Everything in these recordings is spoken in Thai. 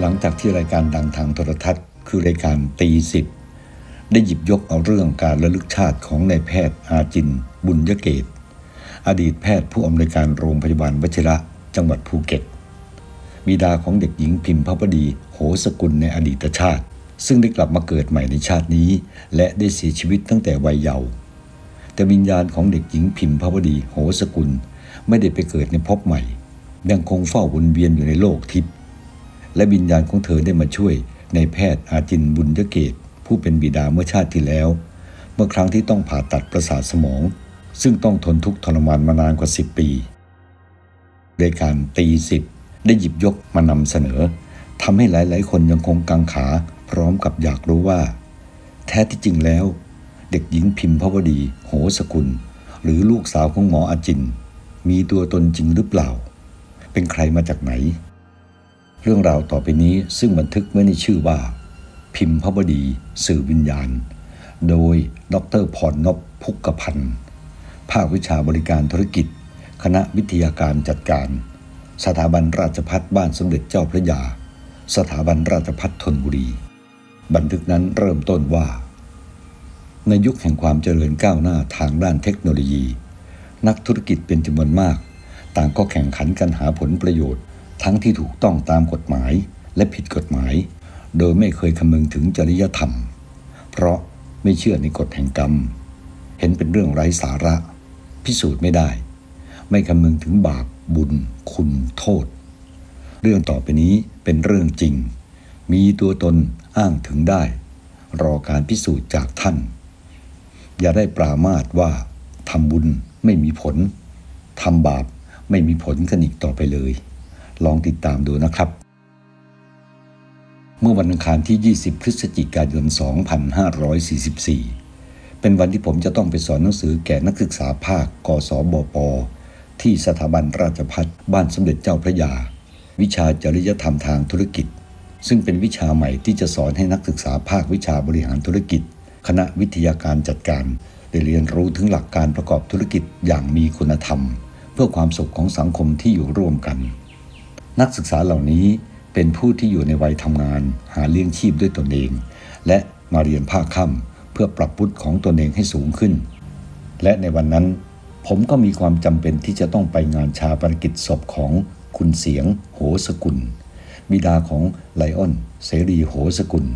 หลังจากที่รายการดังทางโทรทัศน์ คือรายการตีสิบได้หยิบยกเอาเรื่องการระลึกชาติของนายแพทย์อาจิน บุญยเกต อดีตแพทย์ผู้อำนวยการโรงพยาบาลวชิระจังหวัดภูเก็ต บิดาของเด็กหญิงพิมพ์พดีโหสกุลในอดีตชาติ ซึ่งได้กลับมาเกิดใหม่ในชาตินี้ และได้เสียชีวิตตั้งแต่วัยเยาว์แต่วิญญาณของเด็กหญิงพิมพ์พดีโหสกุล ไม่ได้ไปเกิดในภพใหม่ ยังคงเฝ้าวนเวียนอยู่ในโลกทิพย์ และวิญญาณของเธอได้มาช่วยในแพทย์อาจินบุญยเกต ผู้เป็นบิดาเมื่อชาติที่แล้ว เมื่อครั้งที่ต้องผ่าตัดประสาทสมอง ซึ่งต้องทนทุกข์ทรมานมานานกว่า 10 ปีรายการตีสิบได้หยิบยกมานำเสนอทำให้หลาย ๆ คนยังคงกังขา พร้อมกับอยากรู้ว่า แท้ที่จริงแล้ว เด็กหญิงพิมพวดี โหสกุล หรือลูกสาวของหมออาจิน มีตัวตนจริงหรือเปล่า เป็นใครมาจากไหน เรื่องราวต่อไปนี้ซึ่งบันทึกไว้ในชื่อว่า พิมพวดี สื่อวิญญาณ โดยดรพรนพพุกกพันธ์ภาควิชาบริการธุรกิจ คณะวิทยาการจัดการ สถาบันราชพัฒบ้านสมเด็จเจ้าพระยา สถาบันราชพัฒธนบุรี บันทึกนั้นเริ่มต้นว่า ในยุคแห่งความเจริญก้าวหน้าทางด้านเทคโนโลยี นักธุรกิจเป็นจำนวนมาก ต่างก็แข่งขันกันหาผลประโยชน์ ทั้งที่ถูกต้องตามกฎหมายและผิดกฎหมาย โดยไม่เคยคำนึงถึงจริยธรรม เพราะไม่เชื่อในกฎแห่งกรรม เห็นเป็นเรื่องไร้สาระ พิสูจน์ไม่ได้ ไม่คำนึงถึงบาปบุญ คุณโทษ เรื่องต่อไปนี้เป็นเรื่องจริง มีตัวตนอ้างถึงได้ รอการพิสูจน์จากท่าน อย่าได้ปรามาสว่าทำบุญไม่มีผลทำบาปไม่มีผลกันอีกต่อไปเลย ลองติดตามดูนะครับ เมื่อวันอังคารที่ 20 พฤศจิกายน 2544 เป็นวันที่ผมจะต้องไปสอนหนังสือแก่นักศึกษาภาค กศบป ที่สถาบันราชพัฒบ้านสมเด็จเจ้าพระยา วิชาจริยธรรมทางธุรกิจ ซึ่งเป็นวิชาใหม่ที่จะสอนให้นักศึกษาภาควิชาบริหารธุรกิจ คณะวิทยาการจัดการได้เรียนรู้ถึงหลักการประกอบธุรกิจอย่างมีคุณธรรม เพื่อความสุขของสังคมที่อยู่ร่วมกัน นักศึกษาเหล่านี้เป็นผู้ที่อยู่ในวัยทำงาน หาเลี้ยงชีพด้วยตนเอง และมาเรียนภาคค่ำเพื่อปรับพุทธของตนเองให้สูงขึ้น และในวันนั้น ผมก็มีความจำเป็นที่จะต้องไปงานชาปนกิจศพของคุณเสียง โหสกุล บิดาของไลออน เสรีโหสกุล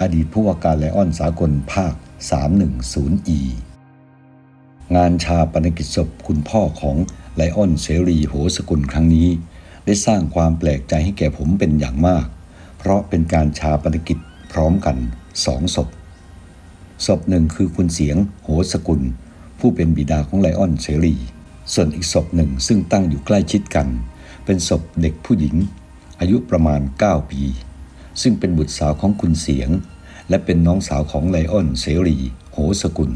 อดีตผู้ว่าการไลออนสากลภาค 310E งานชาปนกิจศพคุณพ่อของไลออนเสรีโหสกุลครั้งนี้ ได้สร้างความแปลกใจให้แก่ผมเป็นอย่างมาก เพราะเป็นการชาปนกิจพร้อมกันสองศพ ศพหนึ่งคือคุณเสียงโหสกุล ผู้เป็นบิดาของไลออนเสรี ส่วนอีกศพหนึ่งซึ่งตั้งอยู่ใกล้ชิดกัน เป็นศพเด็กผู้หญิง อายุประมาณ 9 ปี ซึ่งเป็นบุตรสาวของคุณเสียง และเป็นน้องสาวของไลออนเสรี โหสกุล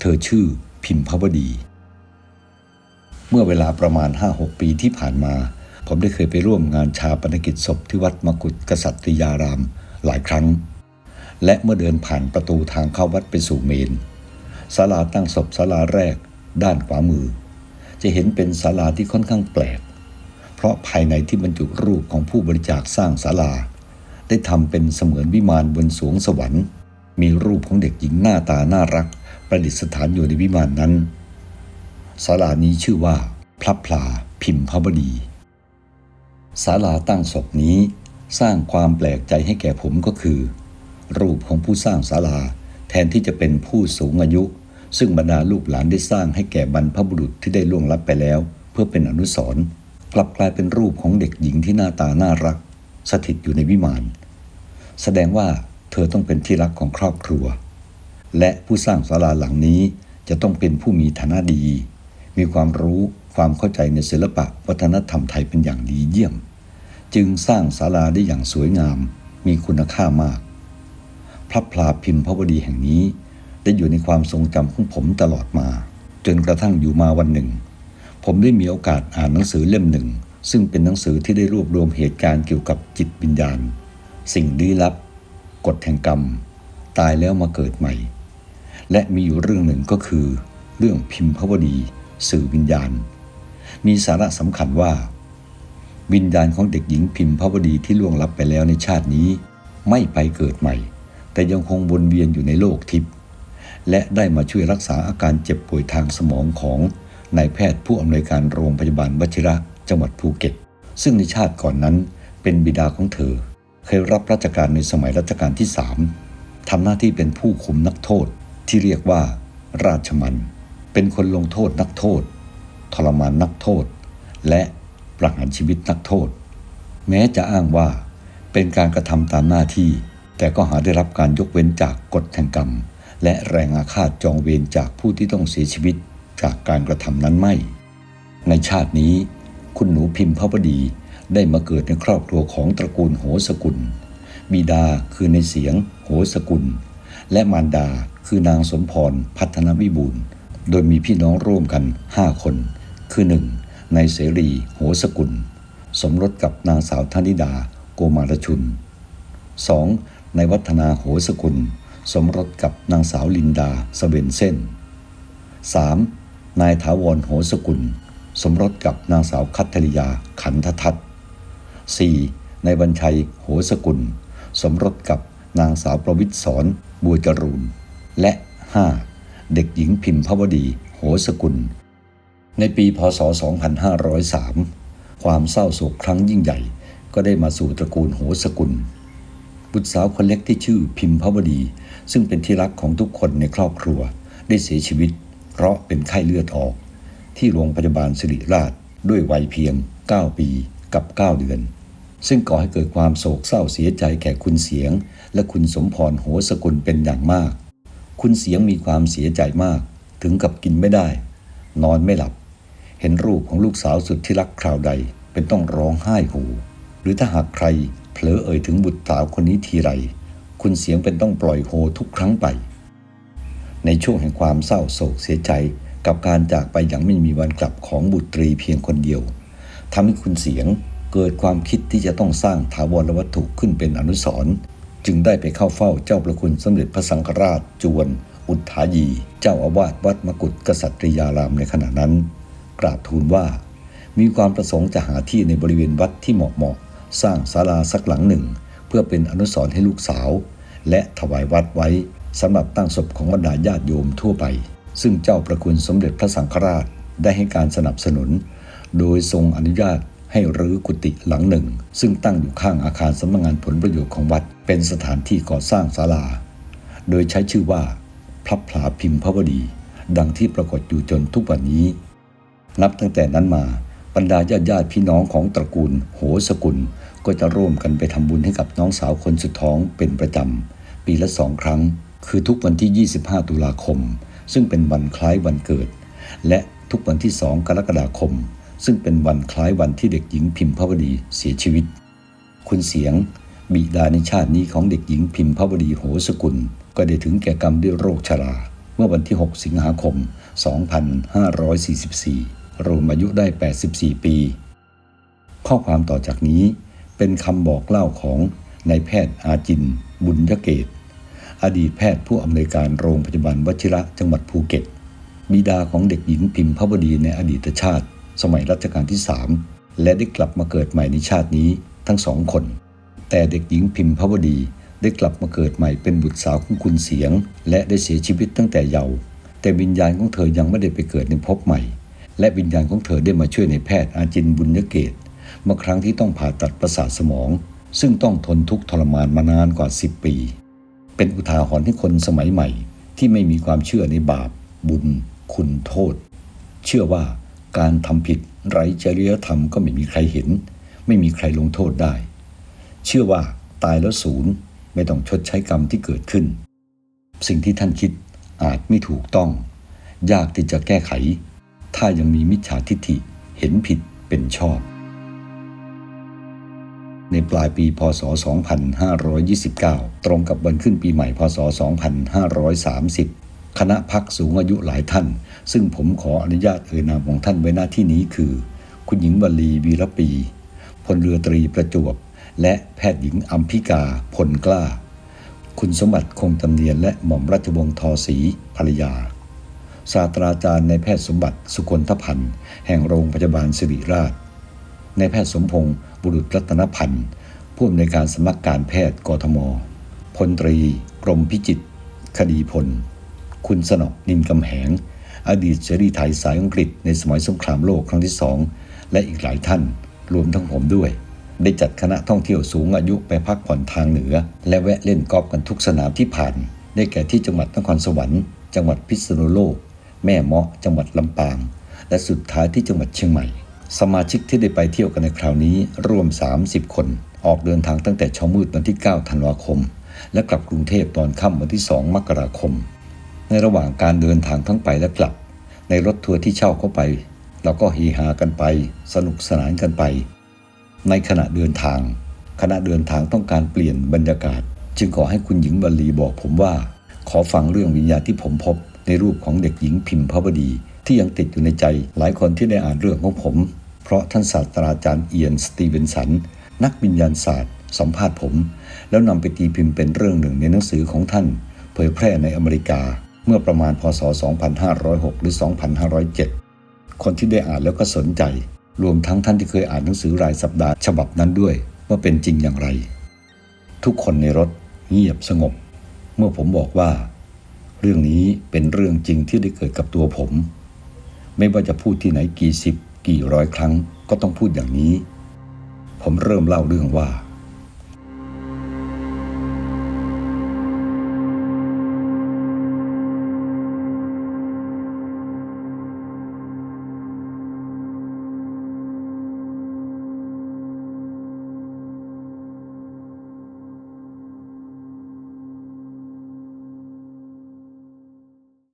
เธอชื่อพิมพวดี เมื่อเวลาประมาณ 5-6 ปีที่ผ่านมา ผมได้เคยไปร่วมงานชาปนกิจศพที่วัดมกุฏกษัตริยารามหลายครั้ง และเมื่อเดินผ่านประตูทางเข้าวัดไปสู่เมนศาลาตั้งศพศาลาแรก ด้านขวามือ จะเห็นเป็นศาลาที่ค่อนข้างแปลก เพราะภายในที่บรรจุรูปของผู้บริจาคสร้างศาลา ได้ทำเป็นเสมือนวิมานบนสวงสวรรค์ มีรูปของเด็กหญิงหน้าตาน่ารัก ประดิษฐานอยู่ในวิมานนั้นศาลานี้ชื่อว่าพระพลาพิมพบดี ศาลาตั้งศพนี้ สร้างความแปลกใจให้แก่ผมก็คือ รูปของผู้สร้างศาลาแทนที่จะเป็นผู้สูงอายุ ซึ่งบรรดาลูกหลานได้สร้างให้แก่บรรพบุรุษที่ได้ล่วงลับไปแล้ว เพื่อเป็นอนุสรณ์กลับกลายเป็นรูปของเด็กหญิงที่หน้าตาน่ารัก สถิตอยู่ในวิมาน แสดงว่าเธอต้องเป็นที่รักของครอบครัว และผู้สร้างศาลาหลังนี้จะต้องเป็นผู้มีฐานะดี มีความรู้ ความเข้าใจในศิลปะวัฒนธรรมไทยเป็นอย่างดีเยี่ยม จึงสร้างศาลาได้อย่างสวยงาม มีคุณค่ามาก พระพลาพิมพ์พระวดีแห่งนี้ ได้อยู่ในความทรงจำของผมตลอดมา จนกระทั่งอยู่มาวันหนึ่ง ผมได้มีโอกาสอ่านหนังสือเล่มหนึ่ง ซึ่งเป็นหนังสือที่ได้รวบรวมเหตุการณ์เกี่ยวกับจิตวิญญาณ สิ่งลี้ลับ กฎแห่งกรรม ตายแล้วมาเกิดใหม่ และมีอยู่เรื่องหนึ่งก็คือ เรื่องพิมพวดีสื่อวิญญาณ มีสาระสำคัญว่า วิญญาณของเด็กหญิงพิมพาวดีที่ล่วงลับไปแล้วในชาตินี้ ไม่ไปเกิดใหม่ แต่ยังคงวนเวียนอยู่ในโลกทิพย์และได้มาช่วยรักษาอาการเจ็บป่วยทางสมองของนายแพทย์ผู้อำนวยการโรงพยาบาลวชิระจังหวัดภูเก็ต ซึ่งในชาติก่อนนั้นเป็นบิดาของเธอ เคยรับราชการในสมัยรัชกาลที่สามทำหน้าที่เป็นผู้คุมนักโทษที่เรียกว่า ราชมัน เป็นคนลงโทษนักโทษ ทรมานนักโทษ และประหารชีวิตนักโทษ แม้จะอ้างว่าเป็นการกระทำตามหน้าที่ แต่ก็หาได้รับการยกเว้นจากกฎแห่งกรรม และแรงอาฆาตจองเวรจากผู้ที่ต้องเสียชีวิตจากการกระทำนั้นไม่ ในชาตินี้ คุณหนูพิมพ์พระบดีได้มาเกิดในครอบครัวของตระกูลโหสกุล บิดาคือในเสียง โหสกุล และมารดาคือนางสมพรพัฒนวิบูลโดยมีพี่น้องร่วมกัน 5 คน คือ 1. นายเสรี โหสกุล สมรสกับนางสาวธนิดา โกมารชุน 2. นายวัฒนาโหสกุล สมรสกับนางสาวลินดาสเวนเซ่น 3. นายถาวรโหสกุล สมรสกับนางสาวคัทธริยาขันททัต 4. นายบัญชัยโหสกุล สมรสกับนางสาวประวิตรสอนบัวจรูน และ 5. เด็กหญิงพิมพวดี โหสกุล ในปีพศ 2503 ความเศร้าโศกครั้งยิ่งใหญ่ ก็ได้มาสู่ตระกูลโหสกุล บุตรสาวคนเล็กที่ชื่อพิมพวดี ซึ่งเป็นที่รักของทุกคนในครอบครัว ได้เสียชีวิต เพราะเป็นไข้เลือดออก ที่โรงพยาบาลสิริราชด้วยวัยเพียง 9 ปีกับ 9 เดือน ซึ่งก่อให้เกิดความโศกเศร้าเสียใจแก่คุณเสียง และคุณสมพรโหสกุลเป็นอย่างมาก คุณเสียงมีความเสียใจมาก ถึงกับกินไม่ได้ นอนไม่หลับ เห็นรูปของลูกสาวสุดที่รักคราวใด เป็นต้องร้องไห้โหหรือถ้าหากใครเผลอเอ่ยถึงบุตรสาวคนนี้ทีไร คุณเสียงเป็นต้องปล่อยโฮทุกครั้งไป ในช่วงแห่งความเศร้าโศกเสียใจกับการจากไปอย่างไม่มีวันกลับของบุตรีเพียงคนเดียวทำให้คุณเสียงเกิดความคิดที่จะต้องสร้างถาวรวัตถุขึ้นเป็นอนุสรณ์จึงได้ไปเข้าเฝ้าเจ้าประคุณสมเด็จพระสังฆราชจวน อุทายี เจ้าอาวาสวัดมกุฏกษัตริยารามในขณะนั้น กราบทูลว่า มีความประสงค์จะหาที่ในบริเวณวัดที่เหมาะเหมาะสร้างศาลาสักหลังหนึ่ง เพื่อเป็นอนุสรณ์ให้ลูกสาว และถวายวัดไว้สำหรับตั้งศพของบรรดาญาติโยมทั่วไป ซึ่งเจ้าประคุณสมเด็จพระสังฆราชได้ให้การสนับสนุน โดยทรงอนุญาตให้รื้อกุฏิหลังหนึ่ง ซึ่งตั้งอยู่ข้างอาคารสำนักงานผลประโยชน์ของวัด เป็นสถานที่ก่อสร้างศาลา โดยใช้ชื่อว่าพระผลาพิมพวดี ดังที่ปรากฏอยู่จนทุกวันนี้ นับตั้งแต่นั้นมาบรรดาญาติญาติพี่น้องของตระกูล โหสกุล ก็จะร่วมกันไปทำบุญให้กับน้องสาวคนสุดท้องเป็นประจำ ปีละสองครั้ง คือทุกวันที่ 25 ตุลาคม ซึ่งเป็นวันคล้ายวันเกิด และทุกวันที่2กรกฎาคม ซึ่งเป็นวันคล้ายวันที่เด็กหญิงพิมพวดีเสียชีวิต คุณเสียง บิดาในชาตินี้ของเด็กหญิงพิมพวดีโหสกุล ก็ได้ถึงแก่กรรมด้วยโรคชรา เมื่อวันที่ 6 สิงหาคม 2544 รวมอายุได้ 84 ปี ข้อความต่อจากนี้เป็นคำบอกเล่าของนายแพทย์อาจิน บุญยเกต อดีตแพทย์ผู้อำนวยการโรงพยาบาลวชิระจังหวัดภูเก็ต บิดาของเด็กหญิงพิมพวดีในอดีตชาติ สมัยรัชกาลที่สามและได้กลับมาเกิดใหม่ในชาตินี้ทั้งสองคน แต่เด็กหญิงพิมพวดีได้กลับมาเกิดใหม่เป็นบุตรสาวของคุณเสียง และได้เสียชีวิตตั้งแต่เยาว์แต่วิญญาณของเธอยังไม่ได้ไปเกิดในภพใหม่ และวิญญาณของเธอได้มาช่วยในแพทย์อาจินบุญยเกตเมื่อครั้งที่ต้องผ่าตัดประสาทสมอง ซึ่งต้องทนทุกข์ทรมานมานานกว่า 10 ปี เป็นอุทาหรณ์ให้คนสมัยใหม่ ที่ไม่มีความเชื่อในบาป บุญ คุณโทษ เชื่อว่าการทำผิดไร้จริยธรรมก็ไม่มีใครเห็น ไม่มีใครลงโทษได้ เชื่อว่าตายแล้วศูนย์ไม่ต้องชดใช้กรรมที่เกิดขึ้น สิ่งที่ท่านคิดอาจไม่ถูกต้อง ยากที่จะแก้ไข ถ้ายังมีมิจฉาทิฏฐิเห็นผิดเป็นชอบ ในปลายปีพศ 2529 ตรงกับวันขึ้นปีใหม่พศ 2530 คณะพักสูงอายุหลายท่าน ซึ่งผมขออนุญาตเอ่ยนามของท่านไว้หน้าที่นี้คือ คุณหญิงวลีวีรปี พลเรือตรีประจวบ และแพทย์หญิงอัมพิกาพลกล้า คุณสมบัติคงตำเนียนและหม่อมราชวงศ์ทอศรีภรรยา ศาสตราจารย์ในแพทย์สมบัติสุคนทพันธ์แห่งโรงพยาบาลสิริราช ในแพทย์สมพงศ์บุรุษรัตนพันธ์ผู้อำนวยการสำนักการแพทย์กทม พลตรี กรมพิจิต คดีพล คุณสนอนินกำแหง อดีตเสรีไทยสายอังกฤษในสมัยสงครามโลกครั้งที่สองและอีกหลายท่าน รวมทั้งผมด้วย ได้จัดคณะท่องเที่ยวสูงอายุไปพักผ่อนทางเหนือ และแวะเล่นกอล์ฟกันทุกสนามที่ผ่าน ได้แก่ที่จังหวัดนครสวรรค์ จังหวัดพิษณุโลก แม่เมาะจังหวัดลำปาง และสุดท้ายที่จังหวัดเชียงใหม่ สมาชิกที่ได้ไปเที่ยวกันในคราวนี้รวม 30 คน ออกเดินทางตั้งแต่เช้ามืดวันที่ 9 ธันวาคม และกลับกรุงเทพตอนค่ำวันที่ 2 มกราคม ในระหว่างการเดินทางทั้งไปและกลับ ในรถทัวร์ที่เช่าเข้าไป เราก็เฮฮากันไป สนุกสนานกันไป ในขณะเดินทาง ขณะเดินทางต้องการเปลี่ยนบรรยากาศ จึงขอให้คุณหญิงบัลลีบอกผมว่า ขอฟังเรื่องวิญญาณที่ผมพบ ในรูปของเด็กหญิงพิมพาวดี ที่ยังติดอยู่ในใจหลายคนที่ได้อ่านเรื่องของผม เพราะท่านศาสตราจารย์เอียนสตีเวนสัน นักวิญญาณศาสตร์ สัมภาษณ์ผม แล้วนำไปตีพิมพ์เป็นเรื่องหนึ่งในหนังสือของท่าน เผยแพร่ในอเมริกา เมื่อประมาณพศ 2506 หรือ 2507 คนที่ได้อ่านแล้วก็สนใจ รวมทั้งท่านที่เคยอ่านหนังสือรายสัปดาห์ฉบับนั้นด้วย ว่าเป็นจริงอย่างไร ทุกคนในรถเงียบสงบ เมื่อผมบอกว่า เรื่องนี้เป็นเรื่องจริงที่ได้เกิดกับตัวผม ไม่ว่าจะพูดที่ไหนกี่สิบ กี่ร้อยครั้งก็ต้องพูดอย่างนี้ ผมเริ่มเล่าเรื่องว่า